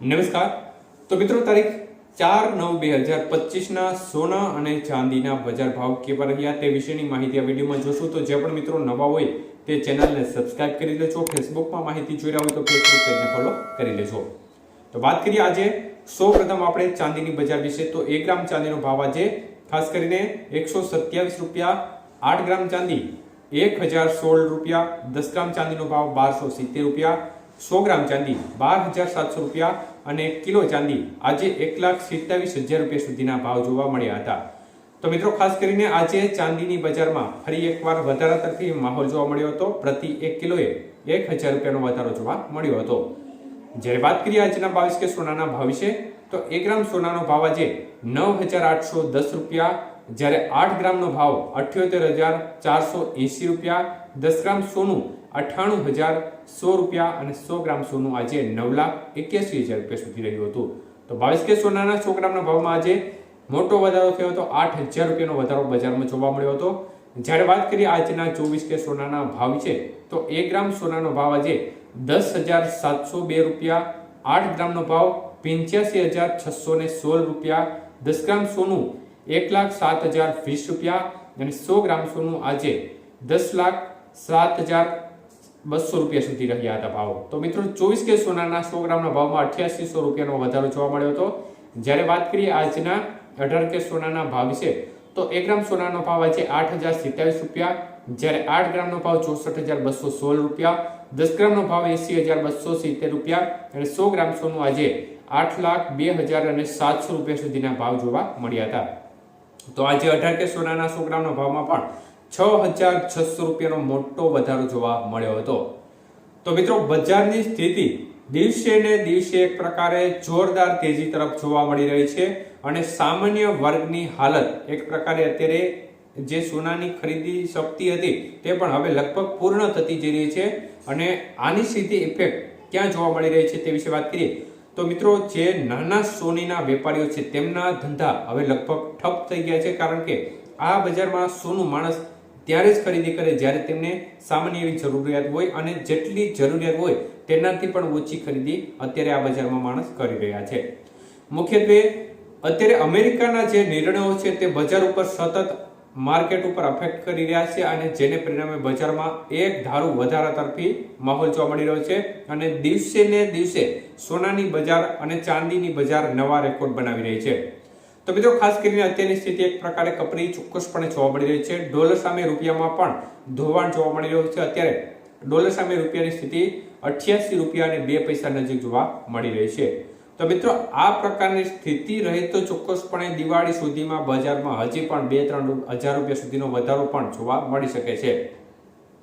નમસ્કાર. તો મિત્રો, તારીખ ચાર નવ બે હજાર પચીસના સોના અને ચાંદીના બજાર ભાવ કેવા રહ્યા તે વિશેની માહિતી આ વિડીયોમાં જોશું. તો જે પણ મિત્રો નવા હોય તે ચેનલને સબસ્ક્રાઇબ કરી લેજો ફેસબુકમાં માહિતી જોઈ રહ્યા હોય તો ફેસબુક પેજને ફોલો કરી લેજો. તો વાત કરીએ આજે સૌ પ્રથમ આપણે ચાંદીની બજાર વિશે. તો એક ગ્રામ ચાંદીનો ભાવ આજે ખાસ કરીને એકસો સત્યાવીસ રૂપિયા, આઠ ગ્રામ ચાંદી એક હજાર સોળ રૂપિયા, દસ ગ્રામ ચાંદીનો ભાવ બારસો સિત્તેર રૂપિયા સો ગ્રામ ચાંદી, બાર હજાર સાતસો રૂપિયા અને કિલો ચાંદી. આજે એક લાખ સિત્તાવીસ હજાર રૂપિયા સુધીના ભાવ જોવા મળ્યા હતા. તો મિત્રો, ખાસ કરીને આજે ચાંદીની બજારમાં ફરી એકવાર વધારા તરફી માહોલ જોવા મળ્યો હતો. પ્રતિ એક કિલોએ એક હજાર રૂપિયાનો વધારો જોવા મળ્યો હતો. જ્યારે વાત કરીએ આજના બાવીસ કે સોનાના ભાવ વિશે, તો એક ગ્રામ સોનાનો ભાવ આજે નવ હજાર આઠસો દસ રૂપિયા જ્યારે આઠ ગ્રામનો ભાવ અઠ્યોતેર હજાર ચારસો એંસી રૂપિયા, દસ ગ્રામ સોનું અઠ્ઠાણું હજાર સો રૂપિયા અને સો ગ્રામ સોનું આજે નવ લાખ એક્યાસી હજાર રૂપિયા સુધી રહ્યું હતું. તો બાવીસ કે સોનાના સો ગ્રામના ભાવમાં આજે મોટો વધારો થયો હતો. આઠ હજાર રૂપિયાનો વધારો બજારમાં જોવા મળ્યો હતો. જ્યારે વાત કરીએ આજના ચોવીસ કે સોનાના ભાવ છે તો એક ગ્રામ સોનાનો ભાવ આજે દસ હજાર સાતસો બે રૂપિયા, આઠ ગ્રામનો ભાવ પંચ્યાસી હજાર છસો સોળ રૂપિયા, દસ ગ્રામ સોનું એક લાખ સાત હજાર વીસ રૂપિયા અને સો ગ્રામ સોનું આજે દસ લાખ સાત હજાર બસો રૂપિયા સુધી રહ્યા હતા ભાવ. તો મિત્રો, ચોવીસ કે સોનાના સો ગ્રામના ભાવમાં અઠ્યાસીસો રૂપિયાનો વધારો જોવા મળ્યો હતો. જ્યારે વાત કરીએ આજના અઢાર કે સોનાના ભાવ વિશે, તો એક ગ્રામ સોનાનો ભાવ આજે આઠ હજાર સિત્તાવીસ રૂપિયા, જ્યારે આઠ ગ્રામનો ભાવ ચોસઠ હજાર બસો સોળ રૂપિયા, દસ ગ્રામનો ભાવ એસી હજાર બસો સિત્તેર રૂપિયા અને સો ગ્રામ સોનું આજે આઠ લાખ બે હજાર અને સાતસો રૂપિયા સુધીના ભાવ જોવા મળ્યા હતા. તો આજે અઢાર કે સોનાના સો ભાવમાં પણ છ હજાર છસો રૂપિયાનો મોટો વધારો જોવા મળ્યો હતો. તો મિત્રો, બજારની સ્થિતિ દિવસે ને દિવસે એક પ્રકારે જોરદાર તેજી તરફ જોવા મળી રહી છે અને સામાન્ય વર્ગની હાલત એક પ્રકારે અત્યારે જે સોનાની ખરીદી શક્તિ હતી તે પણ હવે લગભગ પૂર્ણ થતી જઈ રહી છે અને આની સીધી ઇફેક્ટ ક્યાં જોવા મળી રહી છે તે વિશે વાત કરીએ તો મિત્રો જે નાના સોનીના વેપારીઓ છે, તેમના ધંધા હવે લગભગ ઠપ થઈ ગયા છે, કારણ કે આ બજારમાં સોનું માણસ ત્યારે જ ખરીદી કરે જ્યારે તેમને સામાન્ય એવી જરૂરિયાત હોય અને જેટલી જરૂરિયાત હોય તેનાથી પણ ઓછી ખરીદી અત્યારે આ બજારમાં માણસ કરી રહ્યા છે. મુખ્યત્વે અત્યારે અમેરિકાના જે નિર્ણયો છે, તે બજાર ઉપર સતત માર્કેટ ઉપર અફેક્ટ કરી રહ્યા છે અને જેને પરિણામે બજારમાં એક ધારું વધારા તરફી માહોલ જોવા મળી રહ્યો છે અને દિવસે ને દિવસે સોનાની બજાર અને ચાંદીની બજાર નવા રેકોર્ડ બનાવી રહી છે. તો મિત્રો, ખાસ કરીને અત્યારની સ્થિતિ એક પ્રકારે કપરી ચોક્કસપણે જોવા મળી રહી છે. ડોલર સામે રૂપિયામાં પણ ધોવાણ જોવા મળી રહ્યું છે. અત્યારે ડોલર સામે રૂપિયાની સ્થિતિ અઠ્યાસી રૂપિયા અને બે પૈસા નજીક જોવા મળી રહી છે. તો મિત્રો, આ પ્રકારની સ્થિતિ રહે તો ચોક્કસપણે દિવાળી સુધીમાં બજારમાં હજી પણ બે, ત્રણ હજાર રૂપિયા સુધીનો વધારો પણ જોવા મળી શકે છે.